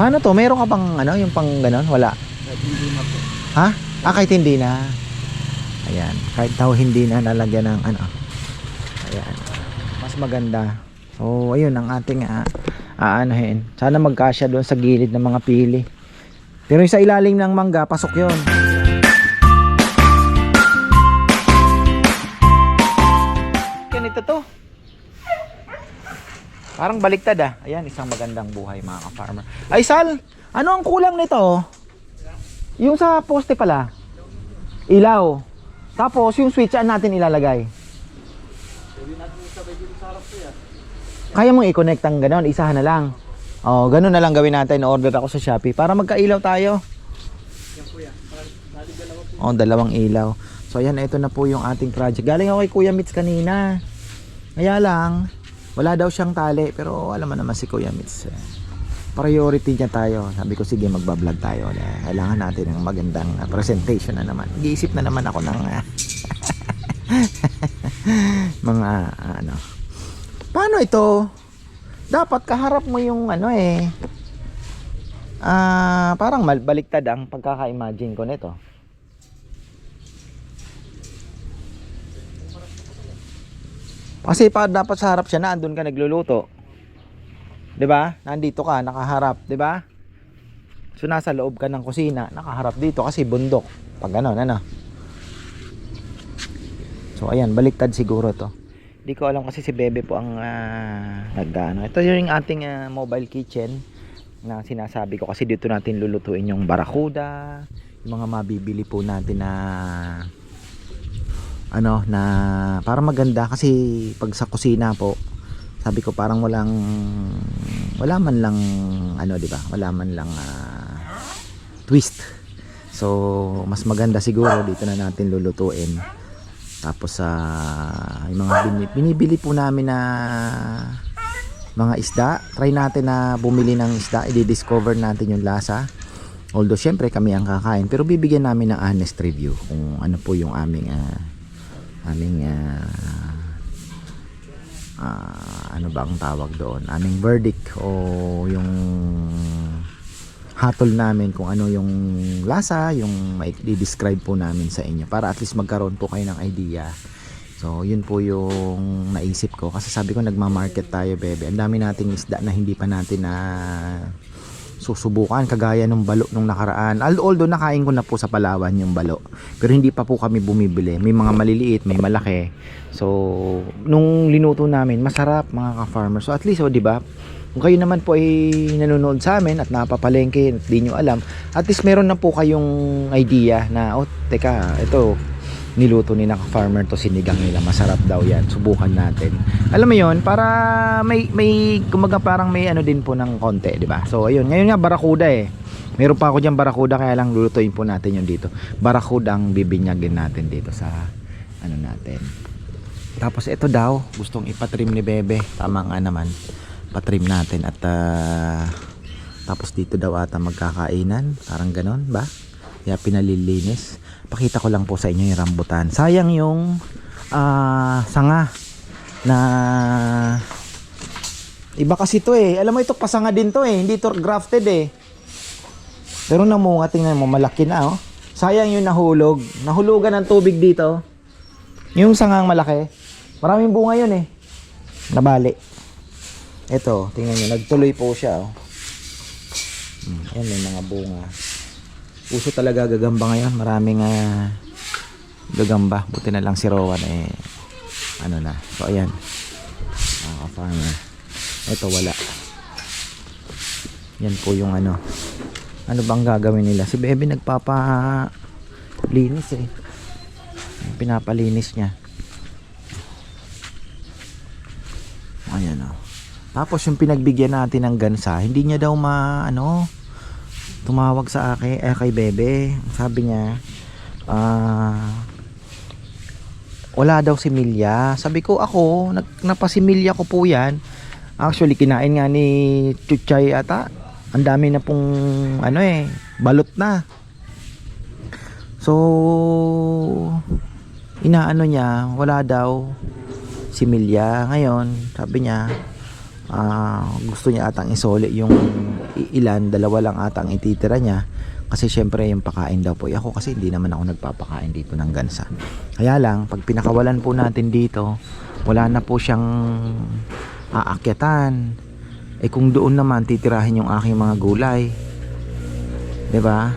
Paano to? Meron ka bang ano, yung pang ganon? Wala. Hindi na po. Ha? Ah, kahit hindi na. Ayan. Kahit daw hindi na nalagyan ng ano. Ayan. Mas maganda. So, ayun ang ating uh, aanahin. Sana magkasya doon sa gilid ng mga pili. Pero yung sa ilalim ng mangga, pasok yon. Parang baliktad ah. Ayan, isang magandang buhay mga ka-farmer. Ay Sal, ano ang kulang nito? Yung sa poste pala. Ilaw. Tapos yung switch saan natin ilalagay? Kaya mong i-connect ang ganon, isahan na lang. Oh, ganun na lang gawin natin. Order ako sa Shopee para magkailaw tayo. Oh, dalawang ilaw. So ayan, ito na po yung ating project. Galing ako kay Kuya Mitz kanina. Kaya lang, wala daw siyang tali. Pero alam mo naman si Kuya Mitz. eh, priority niya tayo. Sabi ko, sige, magbablog tayo. Eh, Kailangan natin ng magandang ah, presentation na naman. Nag-iisip na naman ako ng ah, mga ah, ano. Paano ito? Dapat kaharap mo yung ano eh. Ah, parang mal- baliktad ang pagkaka-imagine ko nito. Kasi pa dapat sa harap siya na andun ka nagluluto. 'Di ba? Nandito ka, nakaharap, 'di ba? So nasa loob ka ng kusina, nakaharap dito kasi bundok. Pag ano, ano. So ayan, baliktad siguro 'to. Hindi ko alam kasi si Bebe po ang uh, nagdano. Ito yung ating ah, mobile kitchen na sinasabi ko kasi dito natin lulutuin yung barakuda, yung mga mabibili po natin na ano na para maganda kasi pag sa kusina po sabi ko parang walang wala man lang ano di ba? Wala man lang ah, twist. So mas maganda siguro dito na natin lulutuin. Tapos sa yung mga bini- binibili po namin na mga isda. Try natin na bumili ng isda. I-discover natin yung lasa. Although syempre kami ang kakain. Pero bibigyan namin ng honest review kung ano po yung aming ah, aming ah, ah, ano ba ang tawag doon? Aming verdict o yung hatol namin kung ano yung lasa yung i-describe po namin sa inyo para at least magkaroon po kayo ng idea. So yun po yung naisip ko. Kasi sabi ko nagma-market tayo bebe. Ang dami nating isda na hindi pa natin na susubukan kagaya ng balo nung nakaraan. Al- although nakain ko na po sa Palawan yung balo pero hindi pa po kami bumibili. May mga maliliit may malaki. So nung linuto namin masarap mga ka-farmer. So at least oh, di ba? Kung kayo naman po ay nanonood sa amin at napapalengke at di nyo alam at least meron na po kayong idea na oh teka ito niluto ni naka farmer to sinigang nila. Masarap daw yan. Subukan natin. Alam mo yon para may may kumaga parang may ano din po ng konti di ba? So ayun. Ngayon nga barakuda eh. Meron pa ako diyan barakuda kaya lang lulutuin po natin yung dito. Barakuda ang bibinyagin natin dito sa ano natin. Tapos ito daw gustong ipatrim ni bebe. Tama nga naman. Patrim natin at ah, tapos dito daw ata magkakainan. Parang ganon ba kaya pinalilinis. Pakita ko lang po sa inyo yung rambutan. Sayang yung ah, sanga na iba kasi to eh. Alam mo ito pasanga din to eh. Hindi to grafted eh. Pero namunga tingnan mo malaki na oh. Sayang yung nahulog. Nahulugan ng tubig dito. Yung sangang malaki. Maraming bunga yun eh. Nabali. Ito tingnan nyo nagtuloy po siya oh. Hmm, Ayan, may mga bunga. Uso talaga gagamba ngayon. Maraming ah, gagamba. Buti na lang si Rowan eh. Ano na. So, ayan. Mga farmer. Ito, wala. Yan po yung ano. Ano bang gagawin nila? Si Bebe nagpapa linis eh. Pinapalinis niya. Ayan oh. Tapos yung pinagbigyan natin ng gansa, hindi niya daw ma ano tumawag sa akin eh kay Bebe. Sabi niya ah wala daw si Milya. Sabi ko ako, nag, napasimilya ko po 'yan. Actually kinain nga ni Chuchay ata. Ang dami na pong ano eh, balot na. So inaano niya, wala daw si Milya ngayon. Sabi niya, Ah, gusto niya atang isoli yung ilan, dalawa lang atang ititira niya. Kasi syempre yung pakain daw po. Eh, Ako kasi hindi naman ako nagpapakain dito ng gansa. Kaya lang, pag pinakawalan po natin dito, wala na po siyang aakyatan. Eh kung doon naman titirahin yung aking mga gulay. ba?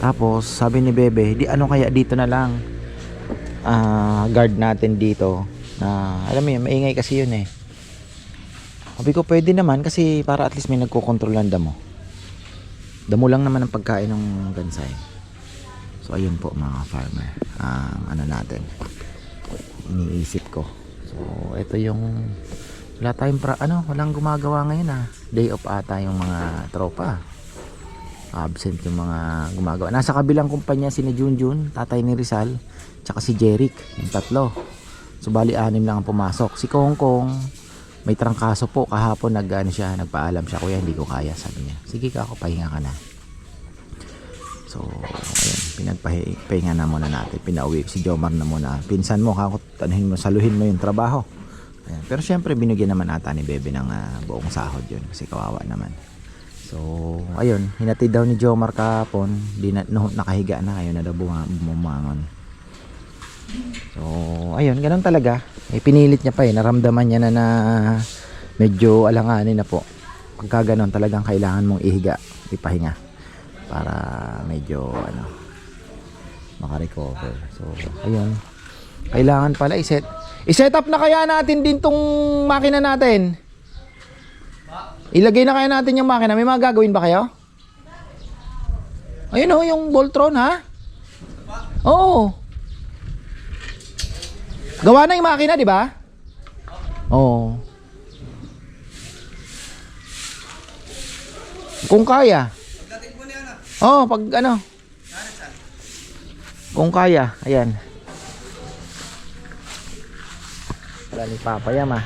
Tapos sabi ni Bebe, di ano kaya dito na lang ah, guard natin dito na alam mo yun, maingay kasi yun eh. Sabi ko pwede naman kasi para at least may nagkokontrol ng damo. Damo lang naman ang pagkain ng gansay. So ayun po mga farmer. Ang ano natin. Iniisip ko. So ito yung wala tayong pra, ano, walang gumagawa ngayon ah. Day off ata yung mga tropa. Absent yung mga gumagawa. Nasa kabilang kumpanya si ni Junjun, tatay ni Rizal, tsaka si Jeric, yung tatlo. So bali anim lang ang pumasok. Si Kong Kong, may trangkaso po kahapon nag ano siya, nagpaalam siya, kuya hindi ko kaya sabi niya. Sige ka ako, pahinga ka na. So, ayun, pinagpahinga na muna natin. Pinauwi si Jomar na muna. Pinsan mo, kako, tanuhin mo, saluhin mo yung trabaho. Ayan. Pero syempre, binigyan naman ata ni Bebe ng ah, buong sahod yun. Kasi kawawa naman. So, ayun, hinatid daw ni Jomar kahapon. Di na, no, nakahiga na, ayun na daw buma- bumangon. So, ayun, ganun talaga. Eh, pinilit niya pa eh. Naramdaman niya na na medyo alanganin na po. Pagka ganun, talagang kailangan mong ihiga, ipahinga. Para medyo, ano, makarecover. So, ayun. Kailangan pala iset. I-set up na kaya natin din tong makina natin. Ilagay na kaya natin yung makina. May mga gagawin ba kayo? Ayun oh, yung Voltron ha? Oo. Gawa na yung makina, di ba? Oo. Kung kaya. Oo, pag ano. Kung kaya, ayan. Wala ni Papa Yam ah.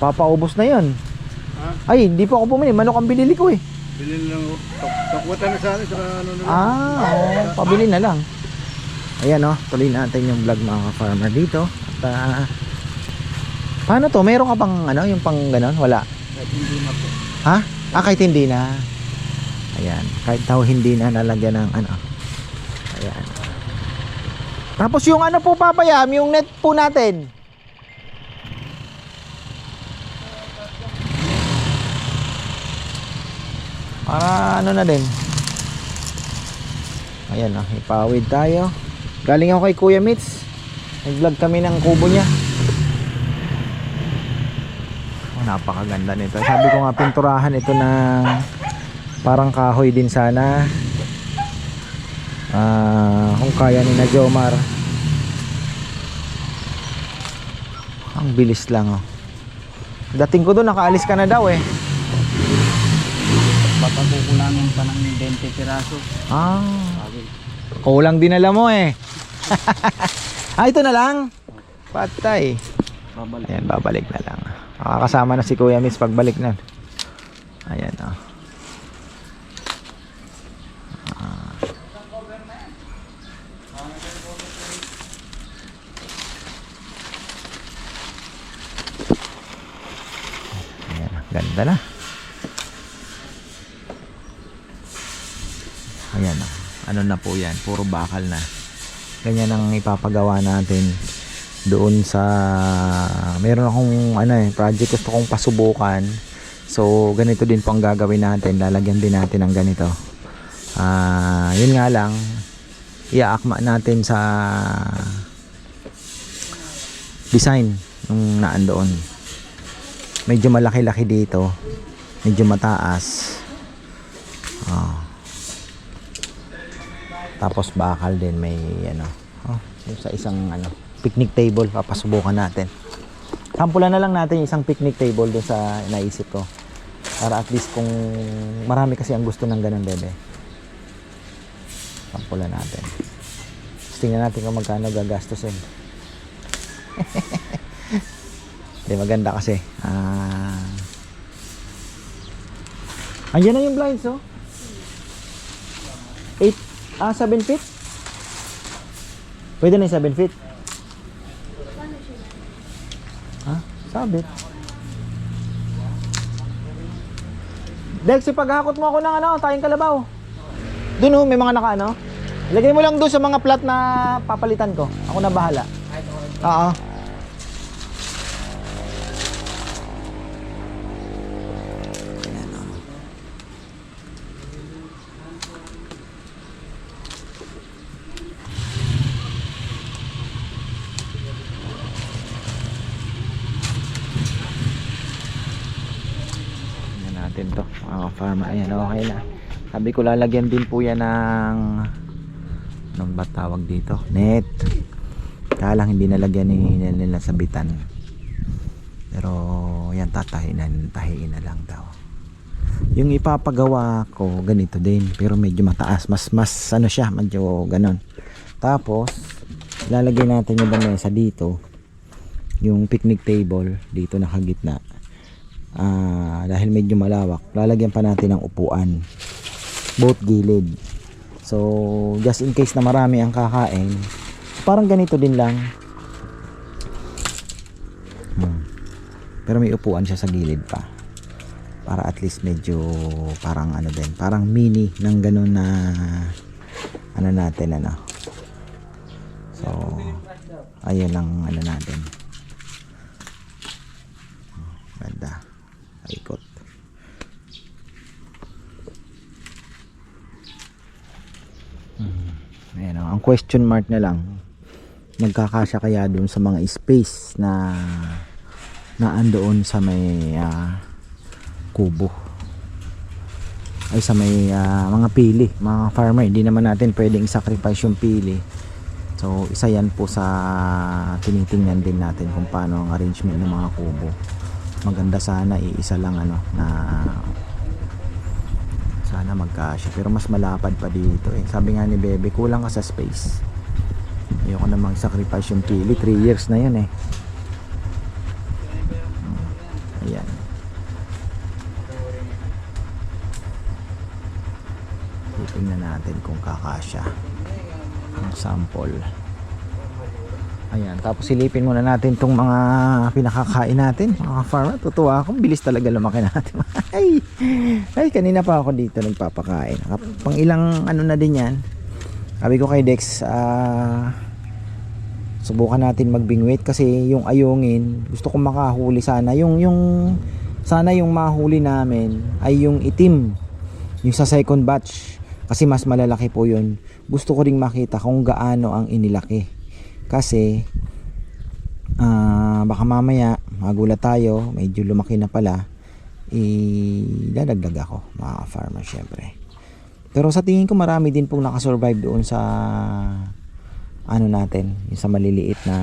Papaubos na yun. Ha? Ay, hindi pa ako bumili. Manok ang binili ko eh. bilhin lang Takwatan na sa akin, saka ano na lang. Ah, oo, pabili na lang. Ayan oh, tuloy natin yung vlog mga farmer dito. At ah, paano to? Meron ka pang ano, yung pang ganon? Wala. Kahit hindi na po. Ha? Ah, kahit hindi na. Ayan, kahit daw hindi na nalagyan ng ano. Ayan. Tapos yung ano po papayam, yung net po natin. Para ano na din. Ayan oh, ipawid tayo. Galing ako kay Kuya Mitz. Nag-vlog kami ng kubo niya. Oh, napakaganda nito. Sabi ko nga pinturahan ito ng parang kahoy din sana. Ah, kung kaya ni na Jomar. Ang bilis lang oh. Dating ko doon nakaalis ka na daw eh. Papakukulangin pa ng 20 piraso. Ah, kulang dinala mo eh. ah, ito na lang. Patay. babalik. Ayan, babalik na lang. Makakasama na si Kuya Miss pagbalik na. Ayan, oh. Ah. Ayan, ganda na. Ayan, oh. Ano na po yan, puro bakal na. Ganyan ang ipapagawa natin doon sa meron akong ano eh project gusto kong pasubukan. So ganito din po ang gagawin natin lalagyan din natin ng ganito. Ah yun nga lang iaakma natin sa design nung naan doon. Medyo malaki-laki dito medyo mataas. Ah tapos bakal din may ano oh, sa isang ano picnic table papasubukan natin. Sampulan na lang natin isang picnic table doon sa naisip ko. Para at least kung marami kasi ang gusto ng ganun bebe. Sampulan natin. Tingnan natin kung magkano gagastusin. Hindi maganda kasi. Ah. Andiyan na yung blinds oh. 8 ah 7 feet Pwede na yung 7 feet sabit. Dex, ipaghakot mo ako ng ano, tayong kalabaw. Doon oh, may mga naka ano. Lagay mo lang doon sa mga plat na papalitan ko. Ako na bahala. Oo. Ayan, oh. Tingnan natin to mga farmer ayan okay na. Sabi ko lalagyan din po yan ng anong ba tawag dito? Net. Kaya lang hindi nalagyan ni nila sabitan pero yan tatahin na tahiin na lang daw. Yung ipapagawa ko ganito din. Pero medyo mataas mas mas ano siya medyo ganon. Tapos lalagay natin yung lamesa dito. Yung picnic table dito nakagitna Ah, dahil medyo malawak lalagyan pa natin ng upuan. Both gilid. So just in case na marami ang kakain parang ganito din lang. Hmm. pero may upuan siya sa gilid pa. Para at least medyo parang ano din parang mini ng ganun na ano natin ano. So ayun lang ano natin. Ganda ikot Hmm. Ayan o. Ang question mark na lang, magkakasya kaya dun sa mga space na na andoon sa may ah, kubo ay sa may ah, mga pili mga farmer hindi naman natin pwedeng sacrifice yung pili so isa yan po sa tinitingnan din natin kung paano ang arrangement ng mga kubo maganda sana iisa lang ano na sana magkasya. Pero mas malapad pa dito eh. Sabi nga ni Bebe kulang ka sa space. Ayoko na mag sacrifice yung pili 3 years na yun eh. Ayan. Titingnan natin kung kakasya. Ang sample Ayan, tapos silipin muna natin tong mga pinakakain natin, mga farmer. Tutuwa ako, bilis talaga lumaki natin. ay, ay, kanina pa ako dito nagpapakain. Pang ilang ano na din yan. Sabi ko kay Dex, ah, subukan natin magbingwit kasi yung ayungin, gusto kong makahuli sana. Yung, yung, sana yung mahuli namin ay yung itim. Yung sa second batch. Kasi mas malalaki po yun. Gusto ko ring makita kung gaano ang inilaki kasi ah baka mamaya magulat tayo medyo lumaki na pala idadagdag ako mga farmer syempre. Pero sa tingin ko marami din pong nakasurvive doon sa ano natin yung sa maliliit na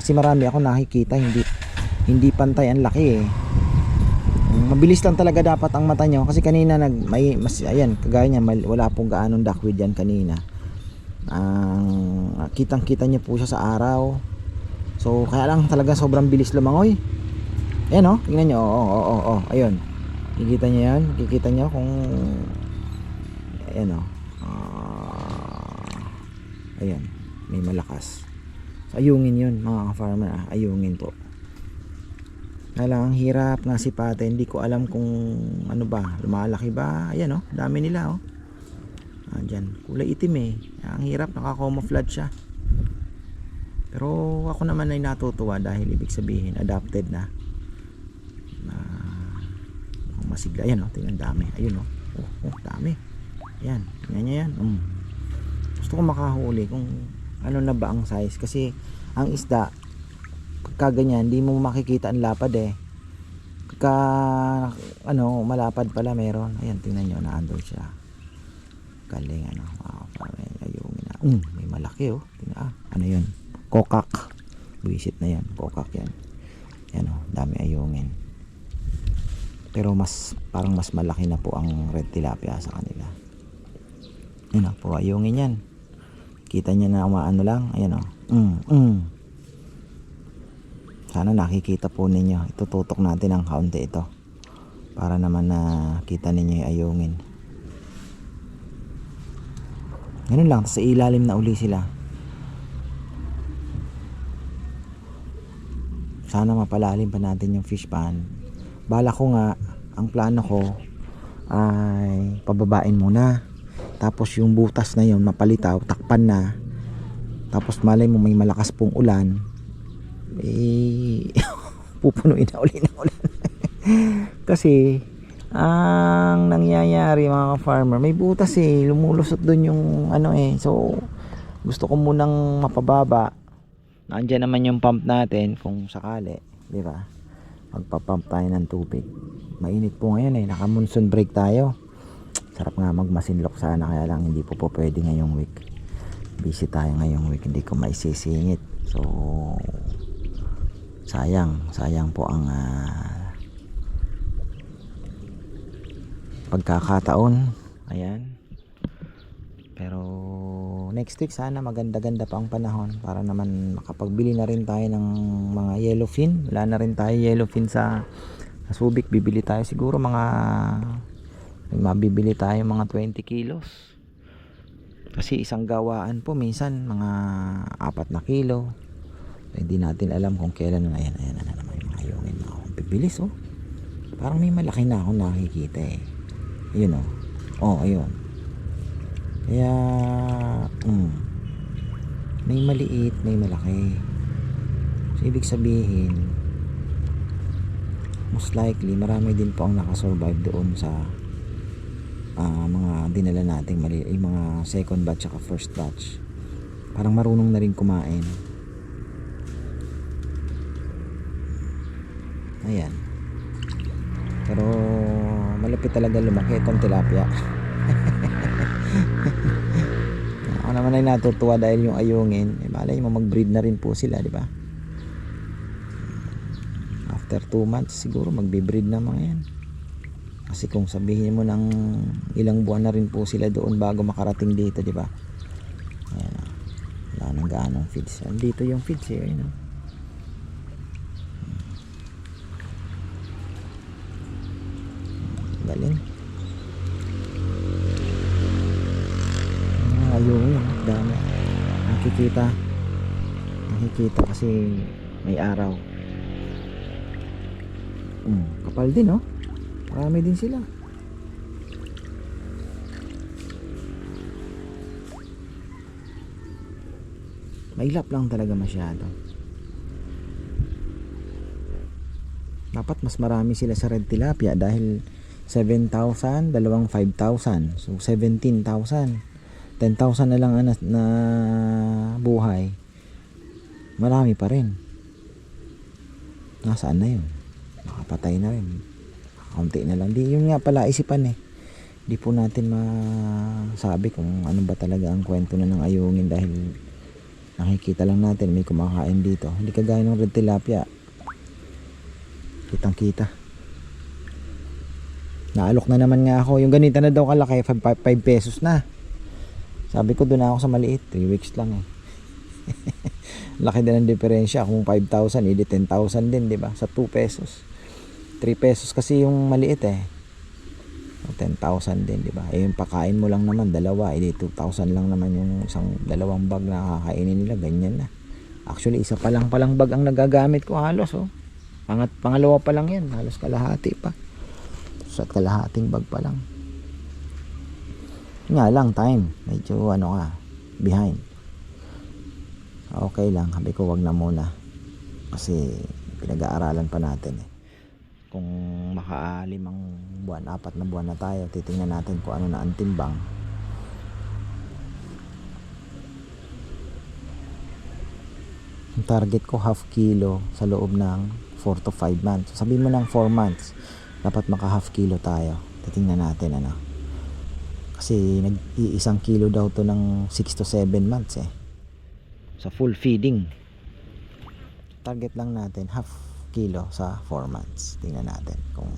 kasi marami ako nakikita hindi hindi pantay ang laki eh. Mabilis lang talaga dapat ang mata nyo kasi kanina nag may mas ayan kagaya niya wala pong gaanong duckweed yan kanina ang kitang kita niya po siya sa araw. So kaya lang talaga sobrang bilis lumangoy. Ayan o tingnan nyo oo oo oo oo. Ayun. Kikita niya yan. Kikita niya kung ayan o Ah, ayan may malakas. So, ayungin yun mga farmer ah, ayungin po. Kaya hirap nga si pate. Hindi ko alam kung ano ba. Lumalaki ba? Ayan o dami nila oh Andyan, kulay itim eh. Ang hirap, nakacamouflage siya. Pero ako naman ay natutuwa dahil ibig sabihin adapted na. Na ang masigla. Ayan oh, tingnan dami. Ayun oh. Oh, oh dami. Ayan, tingnan niya yan. Mm. Gusto ko makahuli kung ano na ba ang size kasi ang isda pagka ganyan, hindi mo makikita ang lapad eh. Pagka ano, malapad pala meron. Ayan, tingnan nyo, naandun siya galing ano? Wow, parang ayungin na mm, may malaki oh. Tingnan, ah, ano yun? Kokak. Buwisit na yan. Kokak yan. Yan oh. Dami ayungin. Pero mas parang mas malaki na po ang red tilapia sa kanila. Yun oh. Puro ayungin yan. Kita niya na umaano lang. Ayan oh. Mm, mm. sana nakikita po ninyo. Itututok natin ang kaunti ito. Para naman na kita ninyo yung ayungin Ganun lang, sa ilalim na uli sila. sana mapalalim pa natin yung fish pan. Bala ko nga ang plano ko ay pababain muna. Tapos yung butas na yon mapalitaw takpan na. Tapos malay mo may malakas pong ulan. Eh pupunuin na uli ng ulan. Kasi ang nangyayari mga farmer may butas eh lumulusot doon yung ano eh so gusto ko munang mapababa Nandiyan naman yung pump natin kung sakali, di ba? Magpa-pump tayo ng tubig. Mainit po ngayon eh, naka monsoon break tayo. Sarap nga magmasinlok sana kaya lang hindi po po pwede ngayong week. Busy tayo ngayong week, hindi ko maisisingit. So sayang, sayang po ang ah, pagkakataon. Ayan. Pero next week sana maganda-ganda pa ang panahon para naman makapagbili na rin tayo ng mga yellowfin. Wala na rin tayo yellowfin sa, Subic. Bibili tayo siguro mga mabibili tayo mga 20 kilos. Kasi isang gawaan po minsan mga apat na kilo. Hindi natin alam kung kailan na ayan, ayan, ayan naman yung mga yungin na akong bibilis oh. Parang may malaki na akong nakikita eh. Yun oh. Oh, ayun. Kaya, mm, may maliit, may malaki. So, ibig sabihin, most likely, marami din po ang nakasurvive doon sa ah, mga dinala nating mali, yung mga second batch at first batch. Parang marunong na rin kumain. Ayan. Pero, malapit talaga lumaki itong tilapia. Ako naman ay natutuwa dahil yung ayungin, eh, malay mo mag-breed na rin po sila, di ba? After 2 months, siguro magbe-breed na mga yan. Kasi kung sabihin mo ng ilang buwan na rin po sila doon bago makarating dito, di ba? Ayan, wala nang gaanong feeds. Dito yung feeds eh, ayun, ah. Galing. Ah, ayun, dami. Nakikita. Nakikita kasi may araw. Hmm, kapal din, no? Marami din sila. Mailap lang talaga masyado. Dapat mas marami sila sa red tilapia dahil 7,000, dalawang 5,000. So 17,000. 10,000 na lang ang na, na buhay. Marami pa rin. Nasaan na yun? Nakapatay na rin. Kaunti na lang. Di, yun nga pala isipan eh. Di po natin masabi kung ano ba talaga ang kwento na ng ayungin dahil nakikita lang natin may kumakain dito. Hindi kagaya ng red tilapia. Kitang kita. Naalok na naman nga ako. Yung ganito na daw kalaki, 5 pesos na. Sabi ko doon ako sa maliit. 3 weeks lang eh. Laki din ang diferensya. Kung 5,000, edi 10,000 din, di ba? Sa 2 pesos. 3 pesos kasi yung maliit eh. 10,000 din, di ba? Eh, yung pakain mo lang naman, dalawa. Edi 2,000 lang naman yung isang dalawang bag na kakainin nila. Ganyan na. Actually, isa pa lang palang bag ang nagagamit ko halos, oh. Pangat, pangalawa pa lang yan. Halos kalahati pa. Sa kalahating bag pa lang. Nga lang, time. Medyo ano ka, behind. Okay lang. Sabi ko, wag na muna. Kasi pinag-aaralan pa natin eh. Kung makaalimang buwan, apat na buwan na tayo, titingnan natin kung ano na ang timbang. Ang target ko half kilo sa loob ng 4 to 5 months. Sabihin mo ng 4 months, dapat maka half kilo tayo. Titingnan natin ano. Kasi nag-iisang kilo daw to ng 6 to 7 months eh. Sa full feeding. Target lang natin half kilo sa 4 months. Tingnan natin kung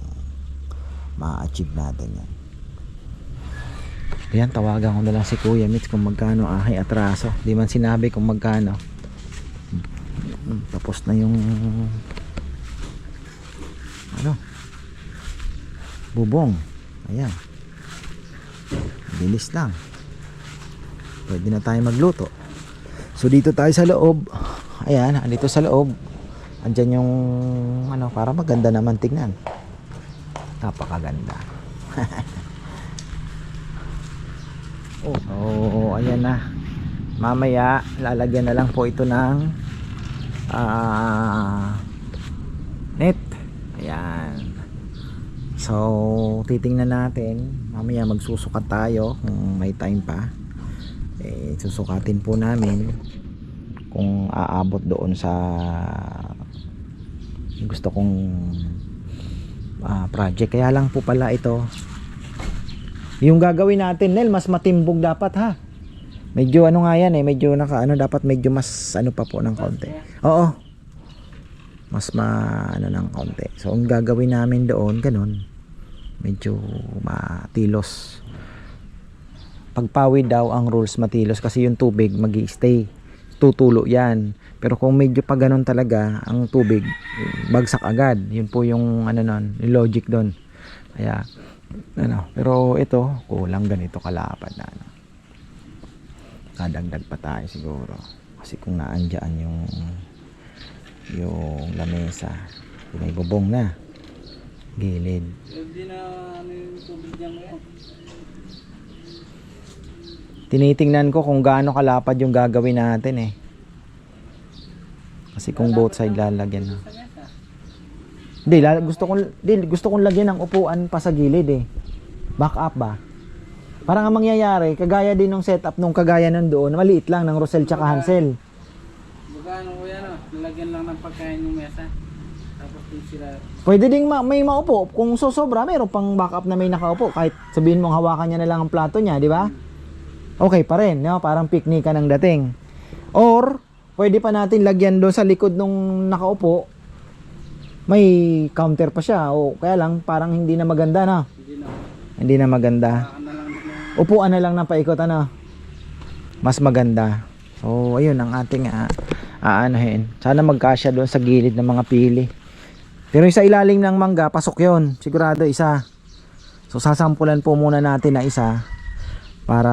ma-achieve natin yan. Ayan, tawagan ko na lang si Kuya Mitch kung magkano aking atraso. Di man sinabi kung magkano. Hmm, Tapos na yung ano bubong. Ayan. Bilis lang. Pwede na tayo magluto. So dito tayo sa loob. Ayan, dito sa loob. Andyan yung ano, para maganda naman tignan. Napakaganda. oh, ayan na. Mamaya, lalagyan na lang po ito ng ah net. Ayan. So, titingnan natin. Mamaya magsusukat tayo kung may time pa. Eh, susukatin po namin kung aabot doon sa gusto kong ah, project. Kaya lang po pala ito. Yung gagawin natin, Nel, mas matimbog dapat ha. Medyo ano nga yan eh, medyo naka ano dapat medyo mas ano pa po ng konti. Oo. Mas ma ano ng konti. So ang gagawin namin doon ganun. Medyo matilos. Pagpawid daw ang rules matilos kasi yung tubig magi stay tutulo yan. Pero kung medyo pa ganun talaga ang tubig bagsak agad. Yun po yung ano nun, yung logic doon. Kaya ano, pero ito kulang ganito kalapad na ano kadagdag pa tayo siguro kasi kung naandyan yung yung lamesa may bubong na gilid. Hindi na ano yung tubig niya ngayon. tinitingnan ko kung gaano kalapad yung gagawin natin eh. Kasi kung both side lalagyan na. Hindi lala- gusto kong di, gusto kong lagyan ng upuan pa sa gilid eh. Back up ba? Parang ang mangyayari kagaya din ng setup nung kagaya nun doon maliit lang ng Rosel tsaka Hansel. Baga ano ko yan o, nilagyan lang ng pagkain yung mesa. Sila, Pwede ding ma- may maupo. Kung sosobra, mayroon pang backup na may nakaupo. Kahit sabihin mong hawakan niya na lang ang plato niya, di ba? Okay pa rin, no? parang picnic ka ng dating. Or, pwede pa natin lagyan doon sa likod nung nakaupo. May counter pa siya. O kaya lang, parang hindi na maganda na. hindi na, Hindi na maganda. Upuan na lang ng paikot, ano? Mas maganda. So, ayun ang ating uh, aanahin. Sana magkasya doon sa gilid ng mga pili. Pero yung sa ilalim ng mangga, pasok yon Sigurado isa. So, sasampulan po muna natin na isa para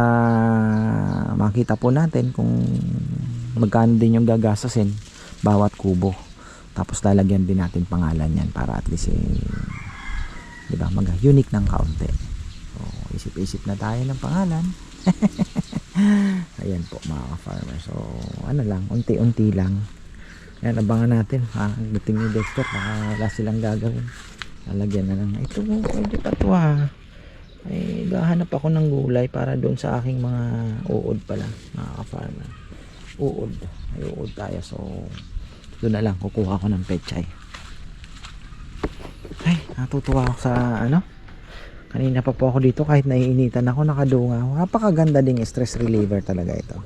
makita po natin kung magkano din yung gagastusin bawat kubo. Tapos lalagyan din natin pangalan yan para at least eh, di mag unique ng kaunti. So, isip-isip na tayo ng pangalan. Ayan po mga ka-farmer. So, ano lang, unti-unti lang. Ayan, abangan natin. Ha? Dating ni Dexter, baka wala silang gagawin. Lalagyan na lang. Ito, pwede pa to ha. Ay, gahanap ako ng gulay para doon sa aking mga uod pala, mga ka-farmer. Uod. Ay, uod tayo. So, doon na lang, kukuha ko ng pechay. Ay, natutuwa ako sa, ano, Kanina pa po ako dito kahit naiinitan ako nakadunga. Napakaganda ding stress reliever talaga ito.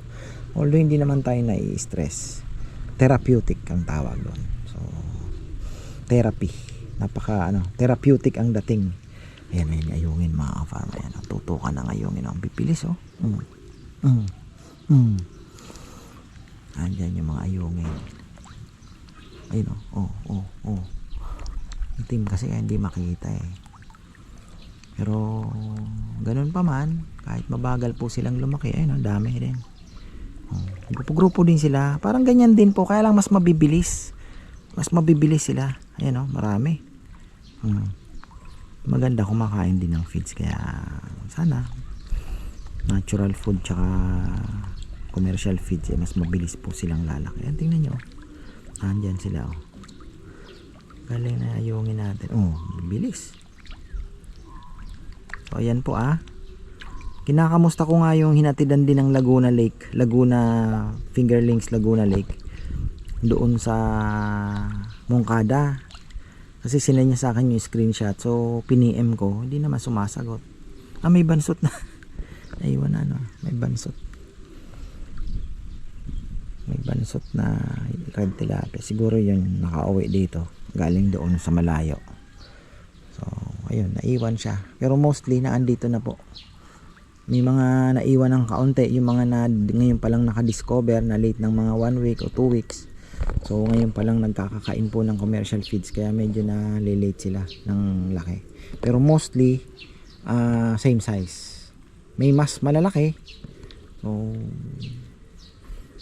Although hindi naman tayo nai-stress. Therapeutic ang tawag doon. So, therapy. Napaka ano, therapeutic ang dating. Ayan, ayan, ayungin mga ka-farmer. Ayan, tutukan ng ayungin. Ang pipilis, oh. Mm. Mm. Mm. Andyan yung mga ayungin. Ayun, oh. Oh, oh, oh. Team kasi hindi makita eh. Pero ganun pa man, kahit mabagal po silang lumaki, ayun, ang dami din. Oh, grupo-grupo din sila. Parang ganyan din po, kaya lang mas mabibilis. Mas mabibilis sila. Ayan oh, marami. Hmm. Maganda kumakain din ng feeds kaya sana natural food tsaka commercial feeds eh, mas mabilis po silang lalaki. Ayan, tingnan nyo. Nandyan sila oh. Galing na ayungin natin. Oh, bilis. So ayan po ah. Kinakamusta ko nga yung hinatidan din ng Laguna Lake, Laguna Fingerlings Laguna Lake doon sa Mongkada. Kasi sinend niya sa akin yung screenshot. So piniem ko, hindi naman sumasagot. Ah may bansot na. Naiwan na ano, may bansot. May bansot na red tilapia. Siguro yun nakauwi dito. Galing doon sa malayo. So, ayun, naiwan siya. Pero mostly, naandito na po. May mga naiwan ng kaunti. Yung mga na ngayon pa lang nakadiscover na late ng mga 1 week o 2 weeks. So, ngayon pa lang nagkakakain po ng commercial feeds. Kaya medyo na late sila ng laki. Pero mostly, ah, same size. May mas malalaki. So,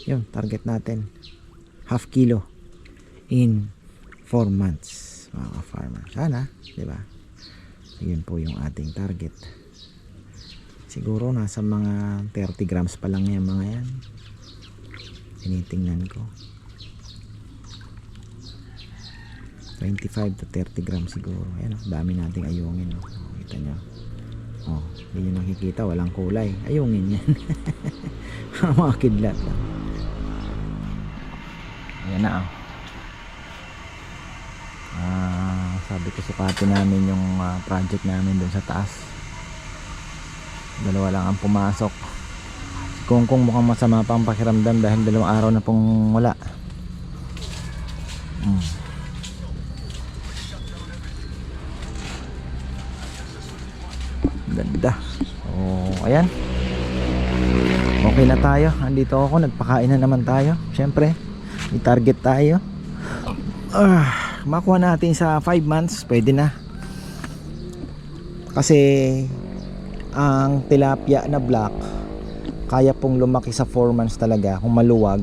yun, target natin. Half kilo in 4 months mga ka-farmer. Sana, di ba? Yun po yung ating target. Siguro nasa mga 30 grams pa lang yan mga yan. Tinitingnan ko. 25 to 30 grams siguro. Ayan, oh, dami nating ayungin. Oh. Kita nyo. Oh, hindi nyo nakikita. Walang kulay. Ayungin yan. mga kidlat lang. Ayan na oh. Ah, sabi ko sukatin namin yung ah, project namin dun sa taas. Dalawa lang ang pumasok. Si Kongkong mukhang masama pa ang pakiramdam dahil dalawang araw na pong wala. Mm. Ganda. Oh, ayan. Okay na tayo. Andito ako. Nagpakain na naman tayo. Siyempre, may target tayo. Ah, makuha natin sa 5 months. Pwede na. Kasi, ang tilapia na black, kaya pong lumaki sa 4 months talaga kung maluwag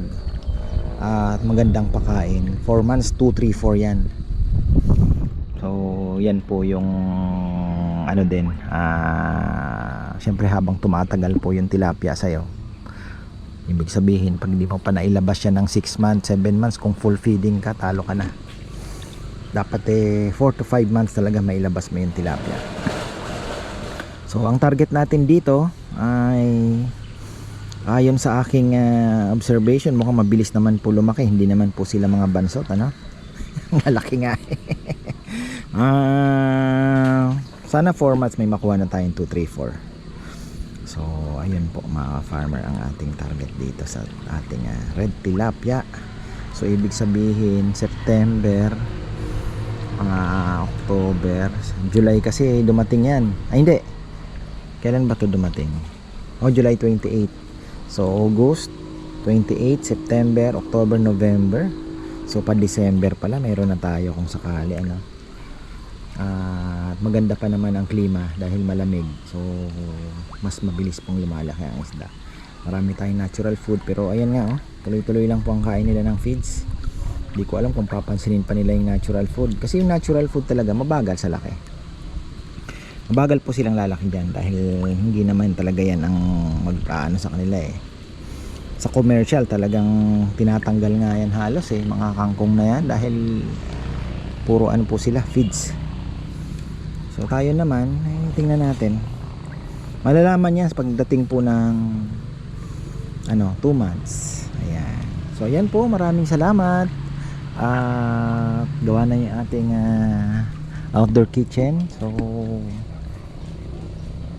at magandang pakain. 4 months, 2, 3, 4 yan. So, yan po yung ano din, ah, syempre habang tumatagal po yung tilapia sa'yo, ibig sabihin, pag hindi mo pa nailabas yan ng 6 months, 7 months, kung full feeding ka, talo ka na. Dapat eh, 4 to 5 months talaga mailabas mo yung tilapia. So, ang target natin dito ay ayon sa aking ah, observation, mukhang mabilis naman po lumaki. Hindi naman po sila mga bansot, ano? Malaki nga. Ah, sana 4 months may makuha na tayong 2, 3, 4. So, ayun po mga farmer ang ating target dito sa ating ah, red tilapia. So, ibig sabihin September, mga October, July kasi dumating yan. Ay, hindi. Kailan ba to dumating? Oh, July 28. So, August 28, September, October, November. So, pa December pala, mayroon na tayo kung sakali, ano. Ah, at maganda pa naman ang klima dahil malamig. So, mas mabilis pong lumalaki ang isda. Marami tayong natural food pero ayan nga oh, tuloy-tuloy lang po ang kain nila ng feeds. Hindi ko alam kung papansinin pa nila yung natural food kasi yung natural food talaga mabagal sa laki. Mabagal po silang lalaki dyan dahil hindi naman talaga yan ang magpaano sa kanila eh. Sa commercial talagang tinatanggal nga yan halos eh mga kangkong na yan dahil puro ano po sila feeds So tayo naman, eh, tingnan natin. Malalaman yan pagdating po ng ano, 2 months. Ayan. So ayan po, maraming salamat. Ah, gawa na yung ating ah, outdoor kitchen. So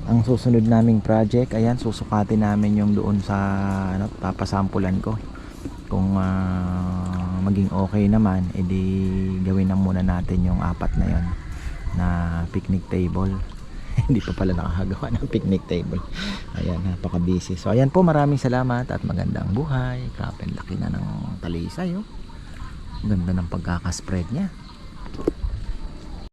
ang susunod naming project, ayan, susukatin namin yung doon sa ano, papasampulan ko. Kung ah, maging okay naman, edi gawin na muna natin yung apat na yon na picnic table. Hindi pa pala nakakagawa ng picnic table. Ayan napaka busy so ayan po maraming salamat at magandang buhay. Grabe laki na ng talisay oh. ganda ng pagkakaspread niya